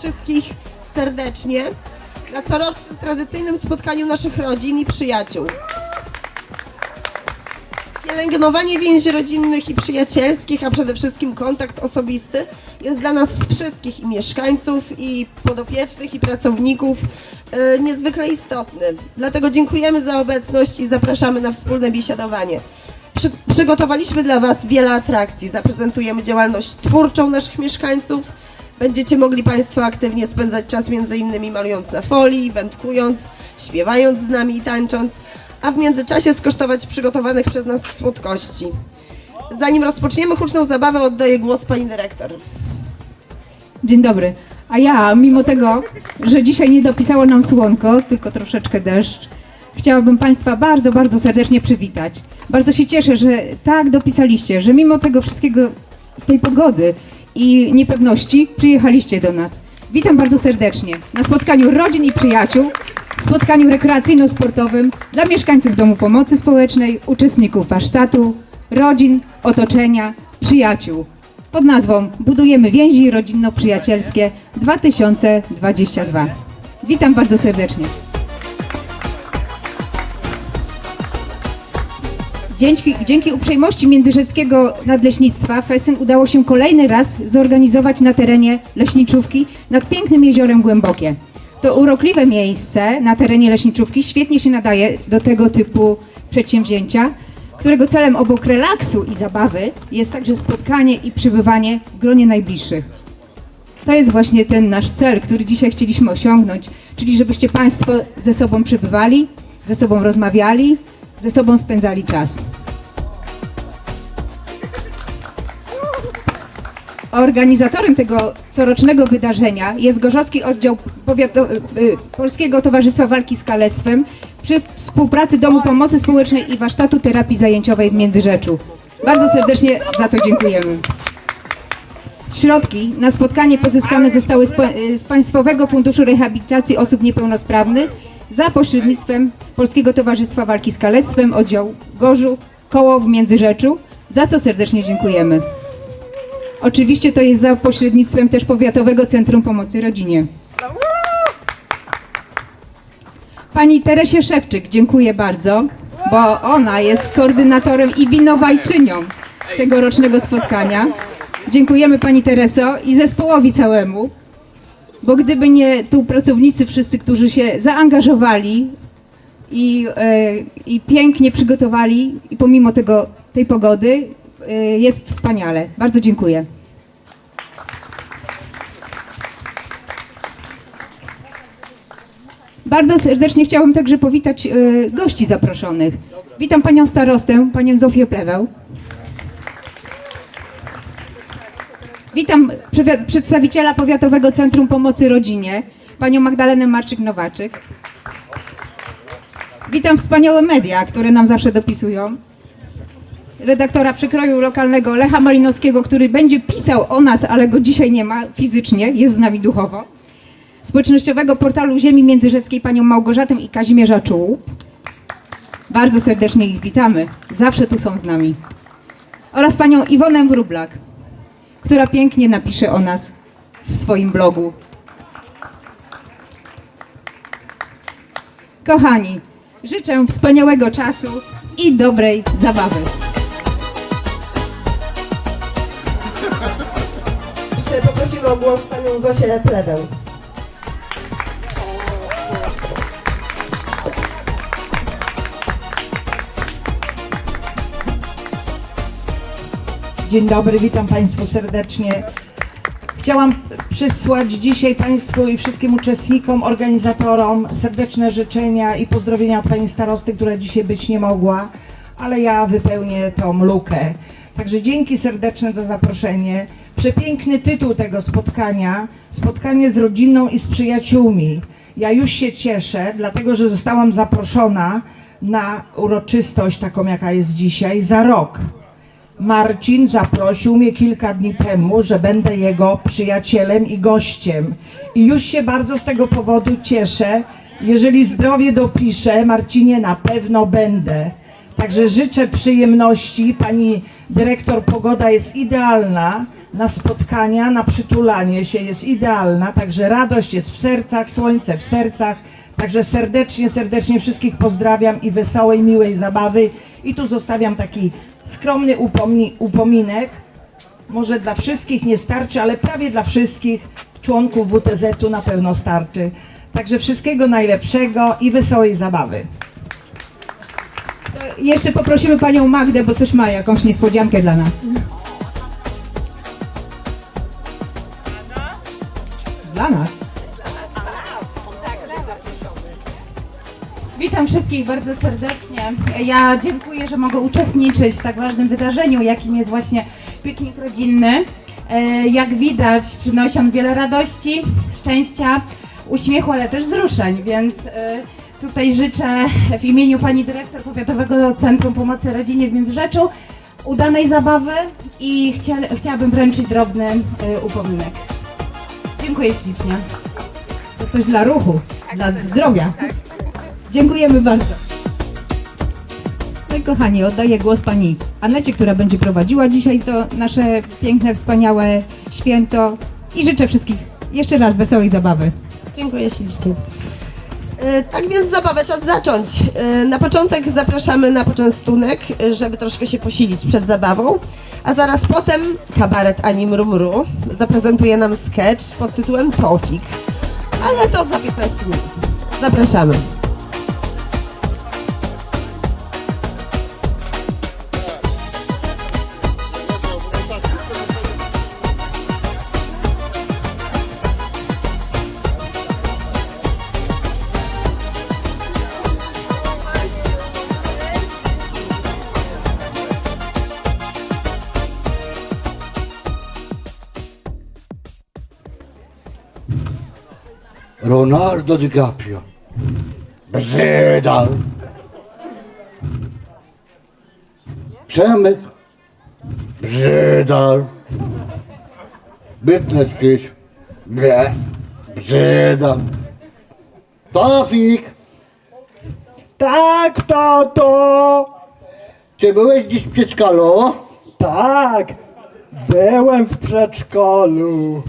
wszystkich serdecznie na corocznym tradycyjnym spotkaniu naszych rodzin i przyjaciół. Pielęgnowanie więzi rodzinnych i przyjacielskich, a przede wszystkim kontakt osobisty jest dla nas wszystkich i mieszkańców, i podopiecznych, i pracowników e, niezwykle istotny. Dlatego dziękujemy za obecność i zapraszamy na wspólne biesiadowanie. Przy, przygotowaliśmy dla Was wiele atrakcji. Zaprezentujemy działalność twórczą naszych mieszkańców. Będziecie mogli Państwo aktywnie spędzać czas innymi malując na folii, wędkując, śpiewając z nami i tańcząc, a w międzyczasie skosztować przygotowanych przez nas słodkości. Zanim rozpoczniemy huczną zabawę, oddaję głos Pani Dyrektor. Dzień dobry. A ja, mimo tego, że dzisiaj nie dopisało nam słonko, tylko troszeczkę deszcz, chciałabym Państwa bardzo, bardzo serdecznie przywitać. Bardzo się cieszę, że tak dopisaliście, że mimo tego wszystkiego, tej pogody i niepewności, przyjechaliście do nas. Witam bardzo serdecznie na spotkaniu rodzin i przyjaciół, spotkaniu rekreacyjno-sportowym dla mieszkańców Domu Pomocy Społecznej, uczestników warsztatu, rodzin, otoczenia, przyjaciół pod nazwą Budujemy więzi rodzinno-przyjacielskie 2022. Witam bardzo serdecznie. Dzięki, dzięki uprzejmości Międzyrzeckiego Nadleśnictwa Fesyn udało się kolejny raz zorganizować na terenie leśniczówki nad pięknym jeziorem Głębokie. To urokliwe miejsce na terenie leśniczówki świetnie się nadaje do tego typu przedsięwzięcia, którego celem obok relaksu i zabawy jest także spotkanie i przybywanie w gronie najbliższych. To jest właśnie ten nasz cel, który dzisiaj chcieliśmy osiągnąć, czyli żebyście Państwo ze sobą przebywali, ze sobą rozmawiali, ze sobą spędzali czas. Organizatorem tego corocznego wydarzenia jest Gorzowski Oddział Powiato- y, y, Polskiego Towarzystwa Walki z Kalectwem przy współpracy Domu Pomocy Społecznej i Warsztatu Terapii Zajęciowej w Międzyrzeczu. Bardzo serdecznie za to dziękujemy. Środki na spotkanie pozyskane zostały z, z Państwowego Funduszu Rehabilitacji Osób Niepełnosprawnych za pośrednictwem Polskiego Towarzystwa Walki z Kalectwem, oddział Gorzów, Koło w Międzyrzeczu, za co serdecznie dziękujemy. Oczywiście to jest za pośrednictwem też Powiatowego Centrum Pomocy Rodzinie. Pani Teresie Szewczyk dziękuję bardzo, bo ona jest koordynatorem i winowajczynią tegorocznego spotkania. Dziękujemy Pani Tereso i zespołowi całemu, bo gdyby nie tu pracownicy wszyscy, którzy się zaangażowali i, e, i pięknie przygotowali i pomimo tego, tej pogody e, jest wspaniale. Bardzo dziękuję. Bardzo serdecznie chciałabym także powitać e, gości zaproszonych. Witam panią starostę, panią Zofię Pleweł. Witam przedstawiciela Powiatowego Centrum Pomocy Rodzinie, panią Magdalenę Marczyk-Nowaczyk. Witam wspaniałe media, które nam zawsze dopisują. Redaktora przekroju lokalnego Lecha Malinowskiego, który będzie pisał o nas, ale go dzisiaj nie ma fizycznie, jest z nami duchowo. Społecznościowego portalu Ziemi Międzyrzeckiej panią Małgorzatę i Kazimierza Czuł. Bardzo serdecznie ich witamy. Zawsze tu są z nami. Oraz panią Iwonę Wróblak, która pięknie napisze o nas w swoim blogu. Kochani, życzę wspaniałego czasu i dobrej zabawy. Jeszcze poprosimy o głos Panią Zosię Plewę. Dzień dobry, witam Państwu serdecznie. Chciałam przysłać dzisiaj Państwu i wszystkim uczestnikom, organizatorom serdeczne życzenia i pozdrowienia od Pani Starosty, która dzisiaj być nie mogła, ale ja wypełnię tą lukę. Także dzięki serdeczne za zaproszenie. Przepiękny tytuł tego spotkania, spotkanie z rodziną i z przyjaciółmi. Ja już się cieszę, dlatego że zostałam zaproszona na uroczystość taką, jaka jest dzisiaj, za rok. Marcin zaprosił mnie kilka dni temu, że będę jego przyjacielem i gościem. I już się bardzo z tego powodu cieszę. Jeżeli zdrowie dopiszę, Marcinie, na pewno będę. Także życzę przyjemności. Pani dyrektor, pogoda jest idealna. na spotkania, na przytulanie się jest idealna, także radość jest w sercach, słońce w sercach. Także serdecznie, serdecznie wszystkich pozdrawiam i wesołej, miłej zabawy. I tu zostawiam taki skromny upomi- upominek. Może dla wszystkich nie starczy, ale prawie dla wszystkich członków WTZ-u na pewno starczy. Także wszystkiego najlepszego i wesołej zabawy. Jeszcze poprosimy panią Magdę, bo coś ma, jakąś niespodziankę dla nas. Dla nas? Witam wszystkich bardzo serdecznie. Ja dziękuję, że mogę uczestniczyć w tak ważnym wydarzeniu, jakim jest właśnie piknik rodzinny. E, Jak widać, przynosi on wiele radości, szczęścia, uśmiechu, ale też wzruszeń, więc e, tutaj życzę w imieniu pani dyrektor Powiatowego Centrum Pomocy Rodzinie w Międzyrzeczu udanej zabawy i chcia, chciałabym wręczyć drobny e, upominek. Dziękuję ślicznie. To coś dla ruchu, dla zdrowia. Dziękujemy bardzo. No i kochani, oddaję głos pani Anecie, która będzie prowadziła dzisiaj to nasze piękne, wspaniałe święto i życzę wszystkich jeszcze raz wesołej zabawy. Dziękuję ślicznie. E, Tak więc zabawę czas zacząć. E, Na początek zapraszamy na poczęstunek, e, żeby troszkę się posilić przed zabawą, a zaraz potem kabaret Ani Mrumru zaprezentuje nam sketch pod tytułem Tofik. Ale to za 15 minut. Zapraszamy. Ronaldo DiCaprio. Brzydal. Przemek. Brzydal. Bytne gdzieś. Ble. Brzydal. Tofik. Tak, tato! Czy byłeś dziś w przedszkolu? Tak, byłem w przedszkolu.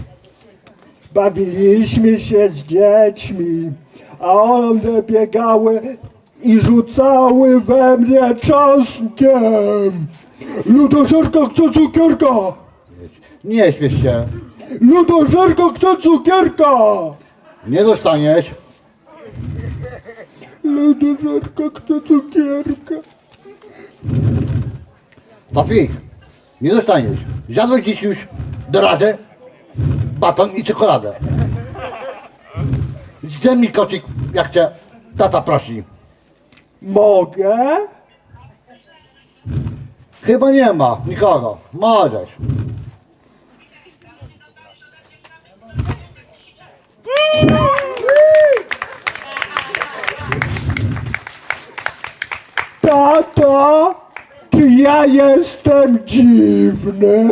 Bawiliśmy się z dziećmi, a one biegały i rzucały we mnie czosnkiem. Ludożerka chce cukierka! Nie śmiesz się. Ludożerka chce cukierka! Nie dostaniesz. Ludożerka chce cukierka. Tofik. Nie dostaniesz. Zjadłeś dziś już doradę, baton i czekoladę. Zdejmij kocik, jak cię tata prosi. Mogę? Chyba nie ma nikogo. Możesz. Tato, czy ja jestem dziwny?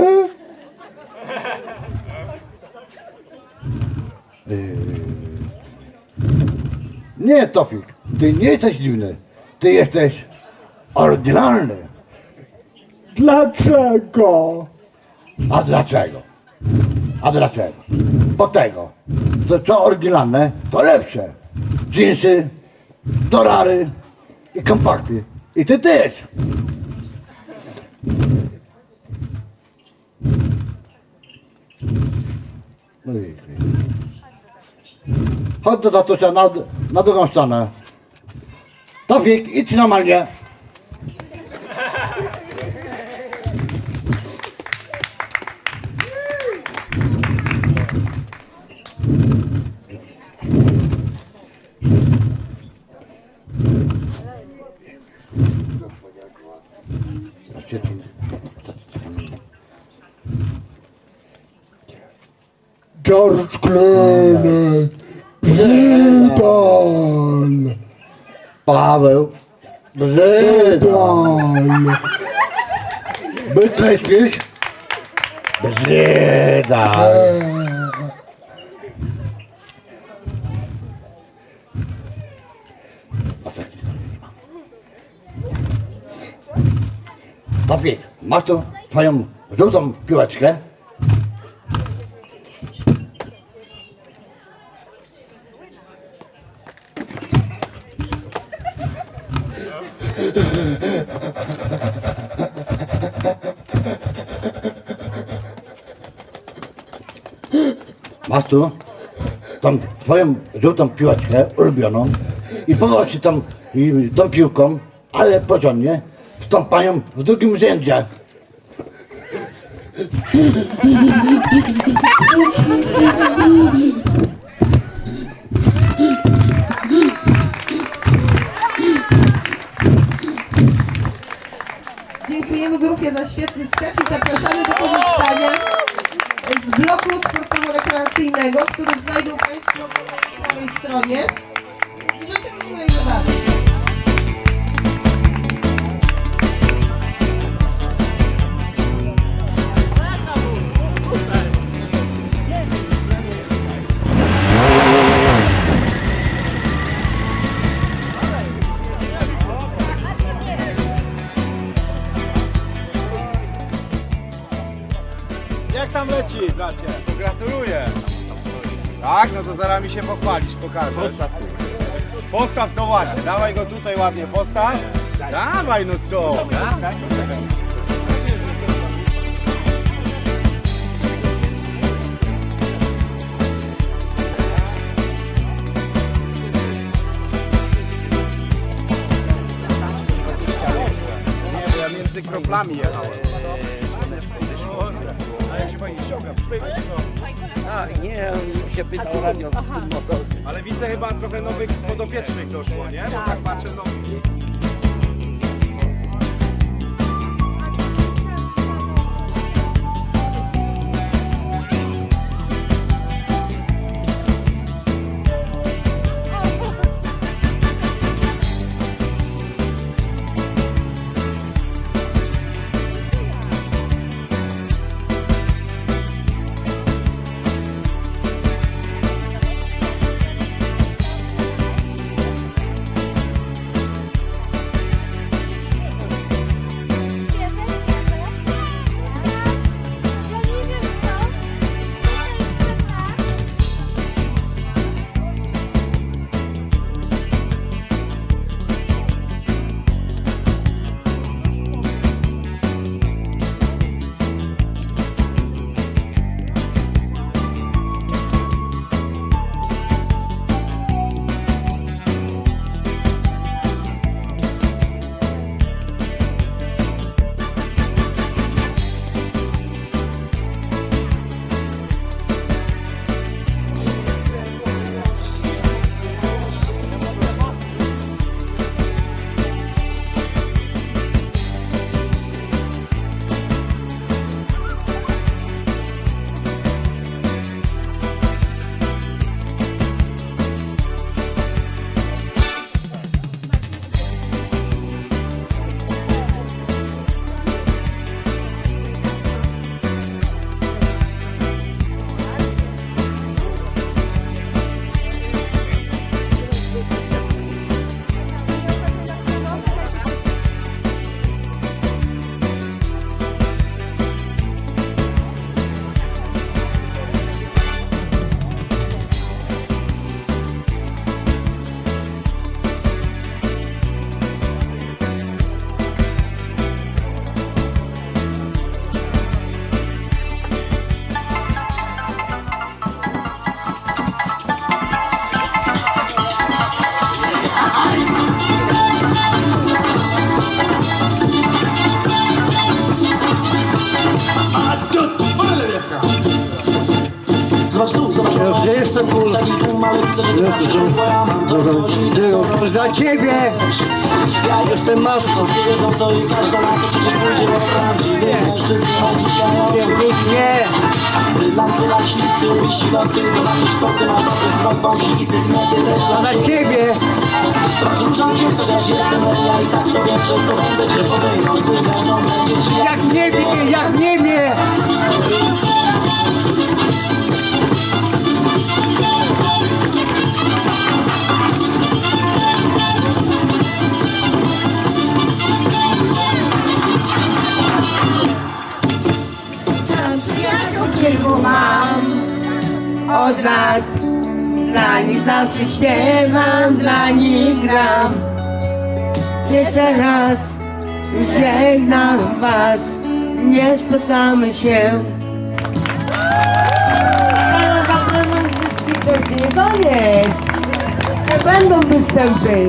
Nie, Tofik. Ty nie jesteś dziwny. Ty jesteś oryginalny. Dlaczego? A dlaczego? A dlaczego? Bo tego, co, co oryginalne, to lepsze. Dżinsy, dorary i kompakty. I ty też. No i Chodź do tatusia na, na drugą stronę. Tofik, idź normalnie. George Clooney. Brzydal. Paweł. Brzydal. Brzydal. Bydle śpisz? Brzydal. Topik, masz tu twoją żółtą piłeczkę? Masz tu tą twoją żółtą piłeczkę ulubioną i popatrz się tam i tą piłką, ale porządnie, stąpają w drugim rzędzie. Dziękujemy grupie za świetny sketch i zapraszamy do korzystania z bloku sportowo-rekreacyjnego, który znajdą Państwo po prawej stronie. Jak tam leci, bracie? Gratuluję. Tak, no to zaraz mi się pochwalisz, pokażesz. Postaw to właśnie, dawaj go tutaj ładnie, postaw. Dawaj, no co? Nie, bo ja między kroplami jechałem. Ściąga. Nie, on się pytał radio motorze. Ale widzę chyba trochę nowych podopiecznych doszło, nie? Bo tak patrzę, no... jest dla ciebie! Ja jestem masz Wszystkie wiedzą co i każda na to przecież pójdzie o prawdziwie Mężczyzn chodzi się Nie! Brylanty laśnisty i siła w tym Zobaczysz to ty masz dobry wzrok Wąsik i sygnety też dla ciebie! Ruszam się, chociaż jestem ja i tak to większość to będę cię podejmący ze mną będzie ci Jak niebie, jak niebie! Od lat Dla nich zawsze śpiewam, dla nich gram Jeszcze raz żegnam was, nie spotkamy się. Tak będą występy.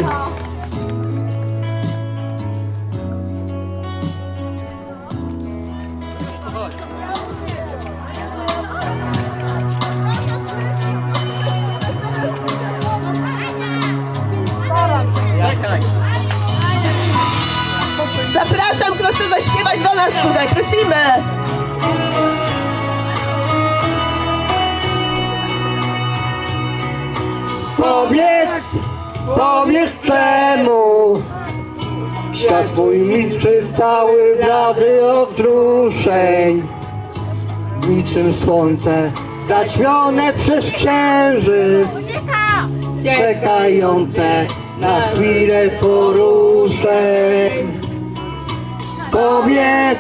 Cały blady od wzruszeń Niczym słońce zaćmione przez księżyc Czekające na chwilę poruszeń. Powiedz,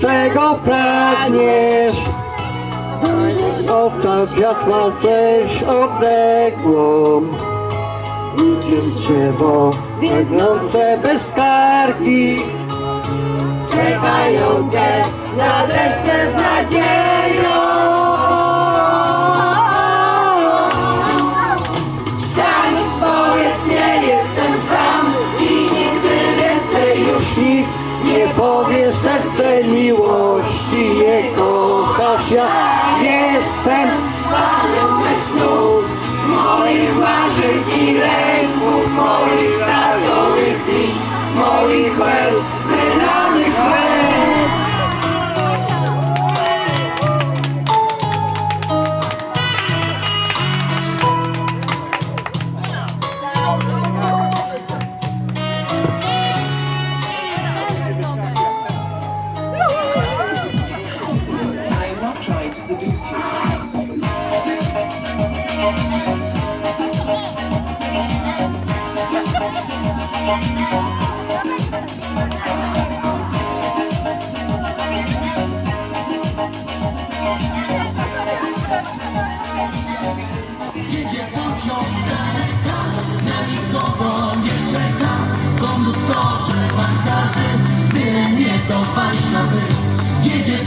czego pragniesz? Owca światła też odległą. Niczym drzewo Wegnące bez karki Czekające na deszczę z nadzieją.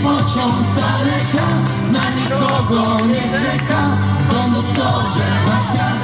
pociąg z daleka Na nikogo nie czeka. Konduktorze łaskawy